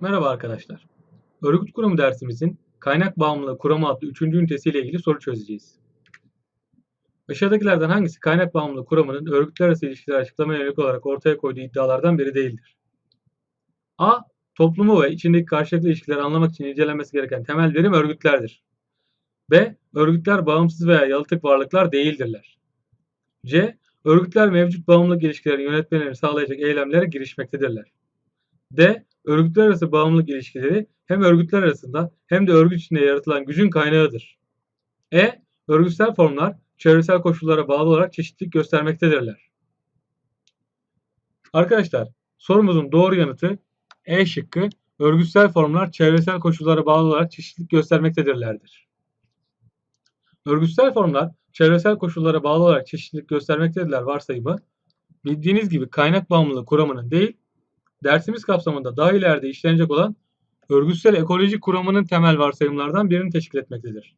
Merhaba arkadaşlar. Örgüt kuramı dersimizin kaynak bağımlılığı kuramı adlı 3. ünitesiyle ilgili soru çözeceğiz. Aşağıdakilerden hangisi kaynak bağımlılığı kuramının örgütler arası ilişkileri açıklamaya yönelik olarak ortaya koyduğu iddialardan biri değildir? A. Toplumu ve içindeki karşılıklı ilişkileri anlamak için incelenmesi gereken temel birim örgütlerdir. B. Örgütler bağımsız veya yalıtık varlıklar değildirler. C. Örgütler mevcut bağımlılık ilişkilerini yönetmelerini sağlayacak eylemlere girişmektedirler. D. Örgütler arası bağımlılık ilişkileri hem örgütler arasında hem de örgüt içinde yaratılan gücün kaynağıdır. E. Örgütsel formlar çevresel koşullara bağlı olarak çeşitlilik göstermektedirler. Arkadaşlar sorumuzun doğru yanıtı E şıkkı örgütsel formlar çevresel koşullara bağlı olarak çeşitlilik göstermektedirlerdir. Örgütsel formlar çevresel koşullara bağlı olarak çeşitlilik göstermektedirler varsayımı bildiğiniz gibi kaynak bağımlılığı kuramının değil dersimiz kapsamında daha ileride işlenecek olan örgütsel ekoloji kuramının temel varsayımlardan birini teşkil etmektedir.